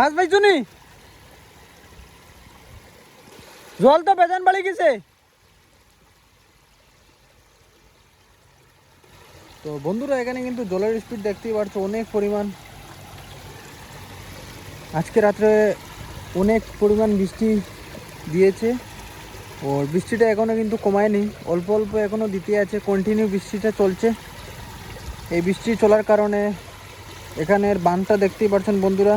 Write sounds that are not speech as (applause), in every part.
মাছ পাইছো নি? জল তো বেজান বাড়ি গেছে। তো বন্ধুরা, এখানে কিন্তু জলের স্পিড দেখতেই পাচ্ছ, অনেক পরিমাণ। আজকে রাত্রে অনেক পরিমাণ বৃষ্টি দিয়েছে। ও বৃষ্টিটা এখনও কিন্তু কমায়নি, অল্প অল্প এখনও দিতে আছে কন্টিনিউ বৃষ্টিটা চলছে। এই বৃষ্টি চলার কারণে এখানের বাঁধটা দেখতেই পারছেন বন্ধুরা।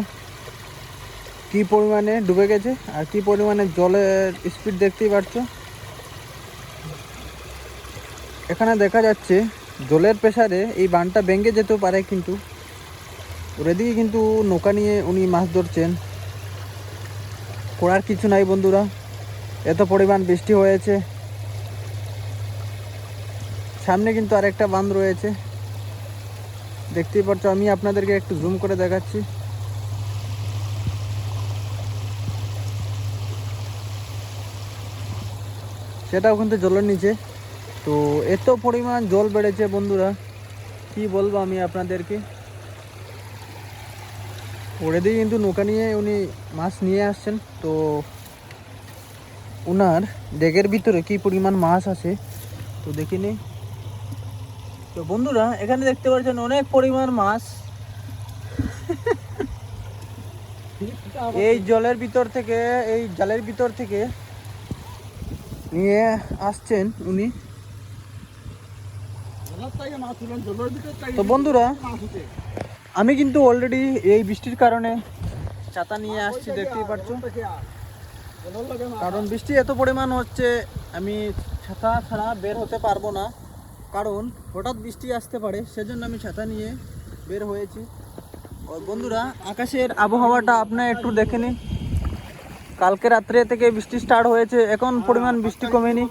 কি পরিমাণে ডুবে গেছে আর কি পরিমাণে জলের স্পিড দেখতেই পাচ্ছ? এখানে দেখা যাচ্ছে জলের প্রেসারে এই বাঁধটা ভেঙে যেতেও পারে কিন্তু। ওর এদিকে কিন্তু নৌকা নিয়ে উনি মাছ ধরছেন। করার কিছু নাই বন্ধুরা। এত পরিমাণ বৃষ্টি হয়েছে। সামনে কিন্তু আরেকটা বাঁধ রয়েছে। দেখতেই পাচ্ছ, আমি আপনাদেরকে একটু জুম করে দেখাচ্ছি। সেটাও কিন্তু জলের নিচে। তো এত পরিমাণ জল বেড়েছে বন্ধুরা কি বলব আমি আপনাদেরকে? ওরে দিয়ে কিন্তু নৌকা নিয়ে উনি মাছ নিয়ে আসছেন। তো ওনার ডেগের ভিতরে কি পরিমাণ মাছ আছে তো দেখিনি তো বন্ধুরা এখানে দেখতে পাচ্ছেন অনেক পরিমাণ মাছ। (laughs) এই জলের ভিতর থেকে এই জালের ভিতর থেকে নিয়ে আসছেন উনি। তো বন্ধুরা, আমি কিন্তু অলরেডি এই বৃষ্টির কারণে ছাতা নিয়ে আসছি, দেখতেই পাচ্ছ কারণ বৃষ্টি এত পরিমাণ হচ্ছে, আমি ছাতা ছাড়া বের হতে পারব না। কারণ হঠাৎ বৃষ্টি আসতে পারে, সেজন্য আমি ছাতা নিয়ে বের হয়েছি। বন্ধুরা, আকাশের আবহাওয়াটা আপনার একটু দেখে নিন। কালকে রাত্রে থেকে বৃষ্টি স্টার্ট হয়েছে, এখন পরিমাণ বৃষ্টি কমেনি।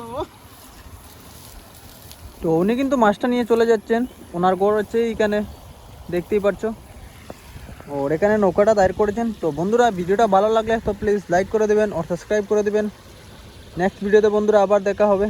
তো উনি কিন্তু মাছটা নিয়ে চলে যাচ্ছেন, ওনার ঘর হচ্ছে এইখানে, দেখতেই পারছ। ওর এখানে নৌকাটা দায়ের করেছেন। তো বন্ধুরা, ভিডিওটা ভালো লাগলে তো প্লিজ লাইক করে দেবেন আর সাবস্ক্রাইব করে দেবেন। নেক্সট ভিডিওতে বন্ধুরা আবার দেখা হবে।